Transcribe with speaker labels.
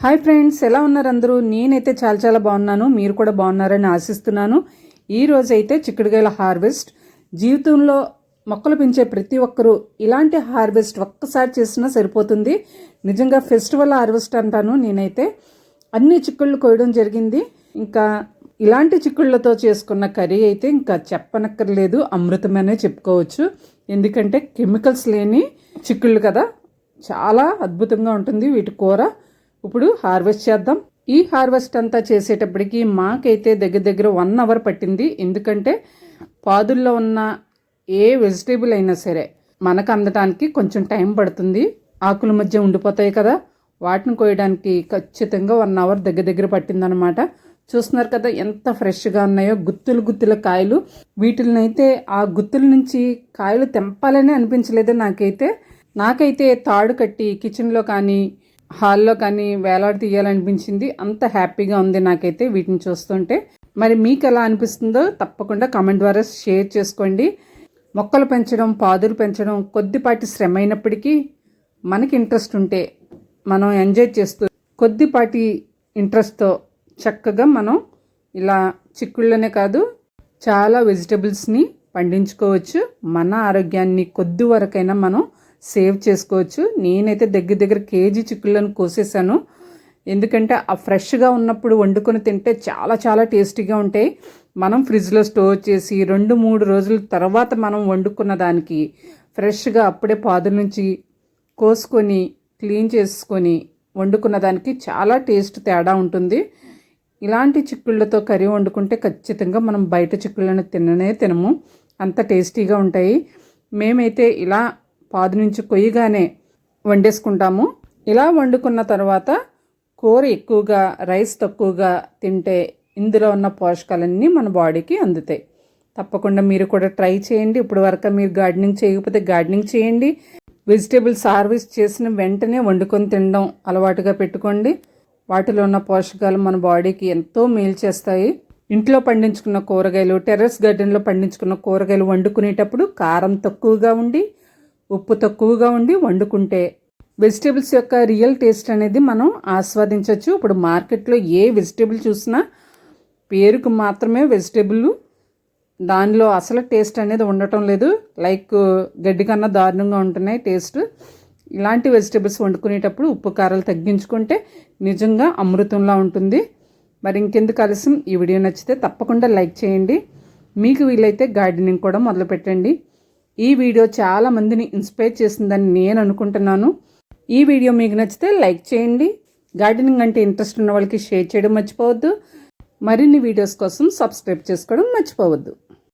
Speaker 1: Hi friends ఎలా ఉన్నారు అందరూ? నేనైతే చాలా చాలా బాగున్నాను. మీరు కూడా బాగున్నారని ఆశిస్తున్నాను. ఈ అయితే చిక్కుడుకాయల హార్వెస్ట్. జీవితంలో మొక్కలు పెంచే ప్రతి ఒక్కరూ ఇలాంటి హార్వెస్ట్ ఒక్కసారి చేసినా సరిపోతుంది. నిజంగా ఫెస్టివల్ హార్వెస్ట్ అంటాను నేనైతే. అన్ని చిక్కుళ్ళు కోయడం జరిగింది. ఇంకా ఇలాంటి చిక్కుళ్ళతో చేసుకున్న కర్రీ అయితే ఇంకా చెప్పనక్కర్లేదు. అమృతమనే చెప్పుకోవచ్చు. ఎందుకంటే కెమికల్స్ లేని చిక్కుళ్ళు కదా. చాలా అద్భుతంగా ఉంటుంది వీటి కూర. ఇప్పుడు హార్వెస్ట్ చేద్దాం. ఈ హార్వెస్ట్ అంతా చేసేటప్పటికి మాకైతే దగ్గర దగ్గర వన్ అవర్ పట్టింది. ఎందుకంటే పాదుల్లో ఉన్న ఏ వెజిటేబుల్ అయినా సరే మనకు అందటానికి కొంచెం టైం పడుతుంది. ఆకుల మధ్య ఉండిపోతాయి కదా. వాటిని కోయడానికి ఖచ్చితంగా వన్ అవర్ దగ్గర దగ్గర పట్టిందనమాట. చూస్తున్నారు కదా ఎంత ఫ్రెష్గా ఉన్నాయో గుత్తులు గుత్తుల కాయలు. వీటిల్నైతే ఆ గుత్తుల నుంచి కాయలు తెంపాలని అనిపించలేదు నాకైతే. నాకైతే తాడు కట్టి కిచెన్లో కానీ హాల్లో కానీ వేలాడి తీయాలనిపించింది అంత హ్యాపీగా ఉంది నాకైతే వీటిని చూస్తుంటే. మరి మీకు ఎలా అనిపిస్తుందో తప్పకుండా కామెంట్ ద్వారా షేర్ చేసుకోండి. మొక్కలు పెంచడం పాదులు పెంచడం కొద్దిపాటి శ్రమ అయినప్పటికీ మనకి ఇంట్రెస్ట్ ఉంటే మనం ఎంజాయ్ చేస్తూ కొద్దిపాటి ఇంట్రెస్ట్తో చక్కగా మనం ఇలా చిక్కుళ్ళనే కాదు చాలా వెజిటబుల్స్ని పండించుకోవచ్చు. మన ఆరోగ్యాన్ని కొద్ది వరకైనా మనం సేవ్ చేసుకోవచ్చు. నేనైతే దగ్గర దగ్గర కేజీ చిక్కులను కోసేసాను ఎందుకంటే ఆ ఫ్రెష్గా ఉన్నప్పుడు వండుకొని తింటే చాలా చాలా టేస్టీగా ఉంటాయి. మనం ఫ్రిడ్జ్లో స్టోర్ చేసి రెండు మూడు రోజుల తర్వాత మనం వండుకున్న దానికి ఫ్రెష్గా అప్పుడే పాదుల నుంచి కోసుకొని క్లీన్ చేసుకొని వండుకున్న దానికి చాలా టేస్ట్ తేడా ఉంటుంది. ఇలాంటి చిక్కుళ్ళతో కర్రీ వండుకుంటే ఖచ్చితంగా మనం బయట చిక్కుళ్ళను తిననే తినము. అంత టేస్టీగా ఉంటాయి. మేమైతే ఇలా పాదు నుంచి కొయ్యగానే వండేసుకుంటాము. ఇలా వండుకున్న తర్వాత కూర ఎక్కువగా రైస్ తక్కువగా తింటే ఇందులో ఉన్న పోషకాలన్నీ మన బాడీకి అందుతాయి. తప్పకుండా మీరు కూడా ట్రై చేయండి. ఇప్పుడు వరకు మీరు గార్డెనింగ్ చేయకపోతే గార్డెనింగ్ చేయండి. వెజిటేబుల్స్ హార్వెస్ట్ చేసిన వెంటనే వండుకొని తినడం అలవాటుగా పెట్టుకోండి. వాటిలో ఉన్న పోషకాలు మన బాడీకి ఎంతో మేలు చేస్తాయి. ఇంట్లో పండించుకున్న కూరగాయలు టెర్రస్ గార్డెన్లో పండించుకున్న కూరగాయలు వండుకునేటప్పుడు కారం తక్కువగా ఉండి ఉప్పు తక్కువగా ఉండి వండుకుంటే వెజిటేబుల్స్ యొక్క రియల్ టేస్ట్ అనేది మనం ఆస్వాదించవచ్చు. ఇప్పుడు మార్కెట్లో ఏ వెజిటేబుల్ చూసినా పేరుకు మాత్రమే వెజిటేబుల్. దానిలో అసలు టేస్ట్ అనేది ఉండటం లేదు. లైక్ గడ్డి కన్నా దారుణంగా ఉంటున్నాయి టేస్ట్. ఇలాంటి వెజిటేబుల్స్ వండుకునేటప్పుడు ఉప్పు కారాలు తగ్గించుకుంటే నిజంగా అమృతంలా ఉంటుంది. మరి ఇంకెందుకు ఆలస్యం? ఈ వీడియో నచ్చితే తప్పకుండా లైక్ చేయండి. మీకు వీలైతే గార్డెనింగ్ కూడా మొదలుపెట్టండి. ఈ వీడియో చాలా మందిని ఇన్స్పైర్ చేసిందని నేను అనుకుంటున్నాను. ఈ వీడియో మీకు నచ్చితే లైక్ చేయండి. గార్డెనింగ్ అంటే ఇంట్రెస్ట్ ఉన్న వాళ్ళకి షేర్ చేయడం మర్చిపోవద్దు. మరిన్ని వీడియోస్ కోసం సబ్స్క్రైబ్ చేసుకోవడం మర్చిపోవద్దు.